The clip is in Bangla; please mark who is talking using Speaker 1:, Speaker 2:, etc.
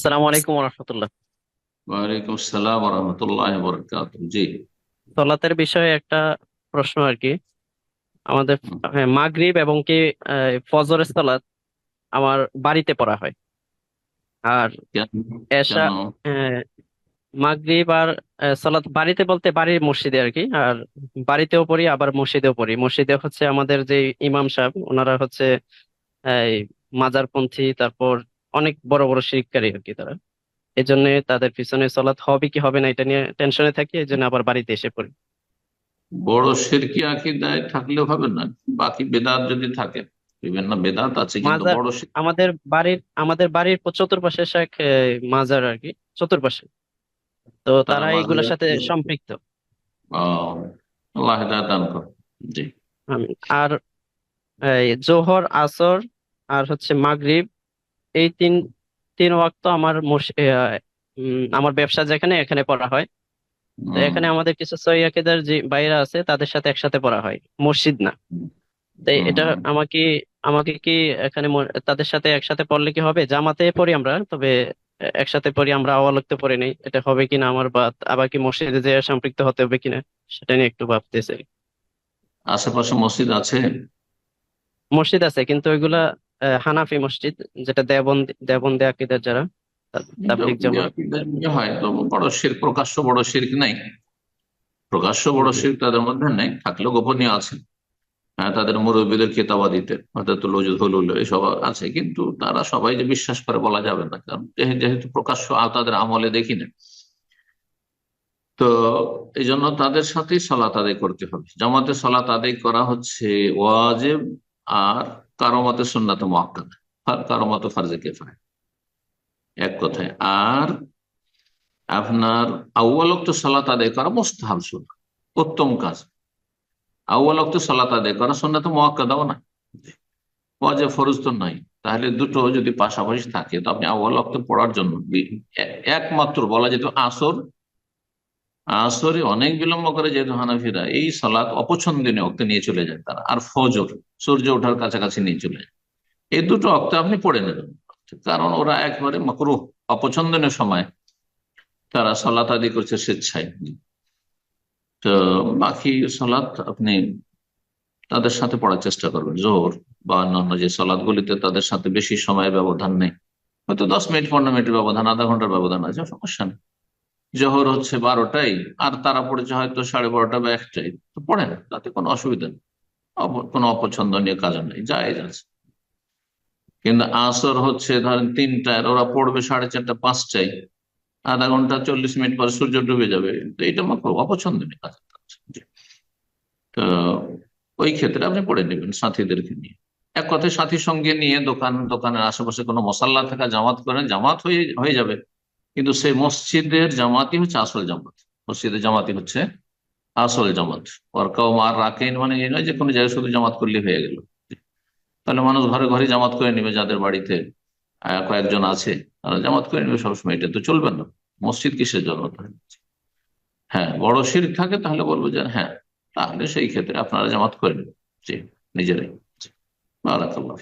Speaker 1: আসসালামু আলাইকুম রহমতুল্লাহ
Speaker 2: ওয়ালাইকুম আসসালাম রহমতুল্লাহ বরকাত জি।
Speaker 1: সলাতের বিষয়ে একটা প্রশ্ন আর কি। আমাদের হ্যাঁ, মাগরিব এবং কি ফজরের সালাত আমার বাড়িতে পড়া হয়। আর এশা মাগরিব আর সালাত বাড়িতে বলতে বাড়ির মসজিদে আর কি। আর বাড়িতেও পড়ি আবার মসজিদেও পড়ি। মসজিদে হচ্ছে আমাদের যে ইমাম সাহেব ওনারা হচ্ছে এই মাজারপন্থী তারপর অনেক বড় বড় শিরকারী আর কি তারা। এই জন্য তাদের পিছনে সালাত হবে কি হবে না এটা নিয়ে টেনশনে থাকি এই জন্য আবার বাড়িতে এসে পড়ি।
Speaker 2: বড় শিরকি আকিদায় থাকলেও হবে না বাকি বেদাত যদি থাকে বিভিন্ন বেদাত আছে কিন্তু বড়
Speaker 1: আমাদের বাড়ির আমাদের বাড়ির চতুর্পাশে শেখ মাজার আর কি চতুর্পাশে। তো
Speaker 2: তারা
Speaker 1: এইগুলোর সাথে সম্পৃক্ত।
Speaker 2: আল্লাহ হেদায়েত দান কর জি।
Speaker 1: আর এই জোহর আসর আর হচ্ছে মাগরিব এই তিন তিন ওয়াক্ত আমার আমার ব্যবসা যেখানে এখানে পড়া হয়। তো এখানে আমাদের কিছু সহি যে বাইরা আছে তাদের সাথে একসাথে পড়া হয়। মসজিদ না। তো এটা। আমাকে আমাকে কি এখানে তাদের সাথে একসাথে পড়লে কি হবে? জামাতে পড়ি আমরা তবে একসাথে পড়ি আমরা আওয়ালক্তে পড়ি নেই। এটা হবে কিনা আমার বা আবার কি মসজিদে যে সম্পৃক্ত হতে হবে কিনা সেটা নিয়ে একটু ভাবতেছি।
Speaker 2: আশেপাশে মসজিদ আছে?
Speaker 1: মসজিদ আছে কিন্তু ওইগুলা হানাফি মসজিদ যেটা দেওবন্দি দেওবন্দি আকিদার যারা তাবলিগ জামাত
Speaker 2: হয় তো বড় শির প্রকাশ্য বড় শিরক নাই? প্রকাশ্য বড়
Speaker 1: জি।
Speaker 2: তাদের মধ্যে নেই থাকলেও গোপনীয় আছে। হ্যাঁ তাদের মুরব্বীদের কেতাবাদিতে অর্থাৎ লজুদ হলুল এসব আছে কিন্তু তারা সবাই যে বিশ্বাস করে বলা যাবে না কারণ যেহে- যেহেতু প্রকাশ্য তাদের আমলে দেখি না। তো এই জন্য তাদের সাথেই সলাত আদায় করতে হবে। জামাতে সলাত আদায় করা হচ্ছে ওয়াজেব আর কারও মতে সুন্নাতে মুআক্কাদ কারও মতে ফার্জে কেফায় এক কথায়, আর আপনার আউ্বাল তো সলাত আদায় করা মোস্তাহাব সুন্নাহ, উত্তম কাজ। আউ্বাল তো সলাত আদায় করা সুন্নাতে মুআক্কাদাও না। ওয়াজেব ফরজ তো নাই তাহলে দুটো যদি পাশাপাশি থাকে, তো আপনি আউ্বাল ওয়াক্ত পড়ার জন্য একমাত্র বলা যেত আসর আসরে অনেক বিলম্ব করে যেহেতু হানাফিরা এই সালাত অপছন্দনীয় অক্তে নিয়ে চলে যায় তারা, আর ফজর, সূর্য ওঠার কাছাকাছি নিয়ে চলে যায়। এই দুটো অক্তে আপনি পড়ে নেবেন, কারণ ওরা একবারে মকরু অপছন্দনীয় সময় তারা সালাত আদি করছে স্বেচ্ছায়। তো বাকি সালাত আপনি তাদের সাথে পড়ার চেষ্টা করবেন, জোহর বা অন্যান্য যে সালাদ গুলিতে তাদের সাথে বেশি সময়ের ব্যবধান নেই। হয়তো দশ মিনিট, পনেরো মিনিটের ব্যবধান, আধা ঘণ্টার ব্যবধান আছে, সমস্যা নেই। জোহর হচ্ছে বারোটাই আর তারা পড়েছে হয়তো সাড়ে বারোটা বা একটাই তো পড়েন, তাতে কোনো অসুবিধা নেই। কোনো অপছন্দনীয় কাজ নেই জায়েজ আছে। কিন্তু আসর হচ্ছে ধরেন তিনটায়, ওরা পড়বে সাড়ে চারটা, পাঁচটায়। আধা ঘণ্টা, চল্লিশ মিনিট পরে সূর্য ডুবে যাবে। তো এটা আমার খুব অপছন্দনীয় কাজ। তো ওই ক্ষেত্রে আপনি পড়ে নেবেন সাথীদেরকে নিয়ে। এক কথায় সাথীর সঙ্গে নিয়ে দোকান, দোকানের আশেপাশে কোনো মশাল্লা থাকা, জামাত করেন, জামাত হয়ে হয়ে যাবে। কিন্তু সেই মসজিদের জামাতই হচ্ছে আসল জামাত। মসজিদের জামাতি হচ্ছে আসল জামাত। ওয়ার্কাও মার রাখেন মানে এই নয় যে কোনো জায়গায় শুধু জামাত করলে হয়ে গেল। তাহলে মানুষ ঘরে ঘরে জামাত করে নিবে যাদের বাড়িতে কয়েকজন আছে, তারা জামাত করে নিবে সবসময়। এটা তো চলবে না। মসজিদ কিসের জন্য? হ্যাঁ বড় শির থাকে তাহলে বলব যে হ্যাঁ তাহলে সেই ক্ষেত্রে আপনারা জামাত করে নেবেন। জি, নিজেরাই। বারাকাল্লাহ